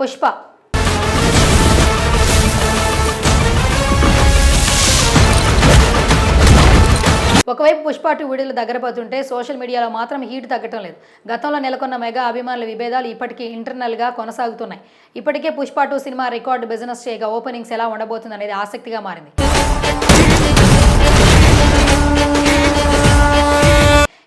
పుష్ప. ఒకవైపు పుష్ప టూ వీడియోలు దగ్గరపోతుంటే సోషల్ మీడియాలో మాత్రం హీట్ తగ్గటం లేదు. గతంలో నెలకొన్న మెగా అభిమానుల విభేదాలు ఇప్పటికీ ఇంటర్నల్గా కొనసాగుతున్నాయి. ఇప్పటికే Pushpa two cinema record business చేయగా ఓపెనింగ్స్ ఎలా ఉండబోతుంది అనేది ఆసక్తిగా మారింది.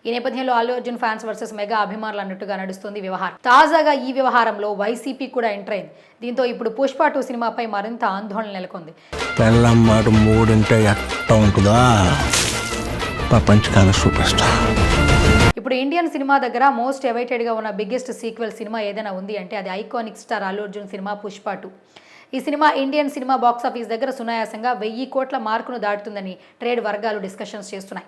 ఈ నేపథ్యంలో Allu Arjun fans versus mega అభిమానులు అన్నట్టుగా నడుస్తుంది వ్యవహారం. తాజాగా ఈ వ్యవహారంలో వైసీపీ కూడా ఎంటర్ అయింది. దీంతో ఇప్పుడు పుష్ప టూ సినిమాపై మరింత ఆందోళన నెలకొంది. పెళ్ళం మాట మూడింటే ఎట్ట ఉంటుందా? ప్రపంచకాల సూపర్ స్టార్ ఇప్పుడు ఇండియన్ సినిమా దగ్గర మోస్ట్గా ఉన్న బిగ్గెస్ట్ సీక్వెల్ సినిమా ఏదైనా ఉంది అంటే అది iconic star Allu Arjun cinema Pushpa two. ఈ cinema Indian cinema box office దగ్గర సునాయాసంగా వెయ్యి కోట్ల మార్కును దాటుతుందని ట్రేడ్ వర్గాలు డిస్కషన్స్ చేస్తున్నాయి.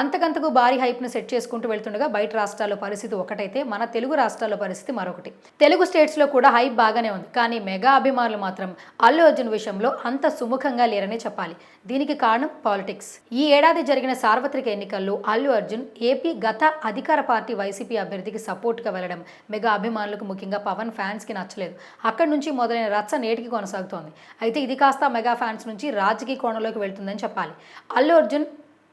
అంతకంతకు భారీ హైప్ను సెట్ చేసుకుంటూ వెళ్తుండగా బయట రాష్ట్రాల్లో పరిస్థితి ఒకటైతే మన తెలుగు రాష్ట్రాల్లో పరిస్థితి మరొకటి. తెలుగు స్టేట్స్లో కూడా హైప్ బాగానే ఉంది. కానీ మెగా అభిమానులు మాత్రం అల్లు అర్జున్ విషయంలో అంత సుముఖంగా లేరనే చెప్పాలి. దీనికి కారణం పాలిటిక్స్. ఈ ఏడాది జరిగిన సార్వత్రిక ఎన్నికల్లో అల్లు అర్జున్ ఏపీ గత అధికార పార్టీ వైసీపీ అభ్యర్థికి సపోర్ట్గా వెళ్ళడం మెగా అభిమానులకు ముఖ్యంగా పవన్ ఫ్యాన్స్కి నచ్చలేదు. అక్కడి నుంచి మొదలైన రచ్చ నేటికి కొనసాగుతోంది. అయితే ఇది కాస్త మెగా ఫ్యాన్స్ నుంచి రాజకీయ కోణంలోకి వెళ్తుందని చెప్పాలి. అల్లు అర్జున్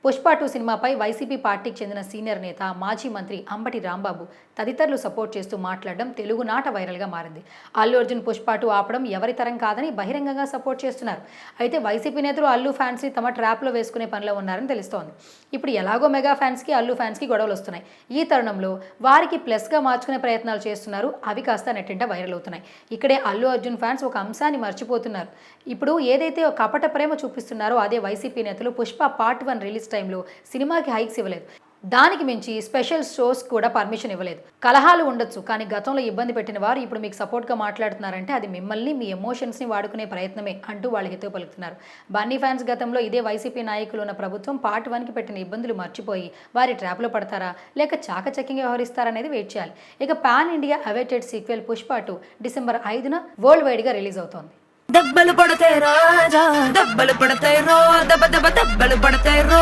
పుష్ప టూ సినిమాపై వైసీపీ పార్టీకి చెందిన సీనియర్ నేత మాజీ మంత్రి అంబటి రాంబాబు తదితరులు సపోర్ట్ చేస్తూ మాట్లాడడం తెలుగునాట వైరల్గా మారింది. అల్లు అర్జున్ పుష్ప టూ ఆపడం ఎవరి తరం కాదని బహిరంగంగా సపోర్ట్ చేస్తున్నారు. అయితే వైసీపీ నేతలు అల్లు ఫ్యాన్స్ని తమ ట్రాప్లో వేసుకునే పనిలో ఉన్నారని తెలుస్తోంది. ఇప్పుడు ఎలాగో మెగా ఫ్యాన్స్కి అల్లు ఫ్యాన్స్కి గొడవలు వస్తున్నాయి. ఈ తరుణంలో వారికి ప్లస్గా మార్చుకునే ప్రయత్నాలు చేస్తున్నారు. అవి కాస్త నెట్టింట వైరల్ అవుతున్నాయి. ఇక్కడే అల్లు అర్జున్ ఫ్యాన్స్ ఒక అంశాన్ని మర్చిపోతున్నారు. ఇప్పుడు ఏదైతే ఒక కపట ప్రేమ చూపిస్తున్నారో అదే వైసీపీ నేతలు Pushpa part one release release టైంలో సినిమాకి హైక్స్ ఇవ్వలేదు. దానికి మించి స్పెషల్ షోస్ కూడా పర్మిషన్ ఇవ్వలేదు. కలహాలు ఉండొచ్చు కానీ గతంలో ఇబ్బంది పెట్టిన వారు ఇప్పుడు మీకు సపోర్ట్గా మాట్లాడుతున్నారంటే అది మిమ్మల్ని మీ ఎమోషన్స్ని వాడుకునే ప్రయత్నమే అంటూ వాళ్ళు హితవు పలుకుతున్నారు. బన్నీ ఫ్యాన్స్ గతంలో ఇదే వైసీపీ నాయకులు ఉన్న ప్రభుత్వం పార్ట్ వన్కి పెట్టిన ఇబ్బందులు మర్చిపోయి వారి ట్రాప్లో పడతారా లేక చాకచక్యంగా వ్యవహరిస్తారనేది వెయిట్ చేయాలి. ఇక pan India awaited sequel Pushpa two December ఐదున వరల్డ్ వైడ్గా రిలీజ్ అవుతోంది. దెబ్బలు పడతాయి రాజా దెబ్బలు పడతాయి రో దెబ్బ దెబ్బ దెబ్బలు పడతాయి రో.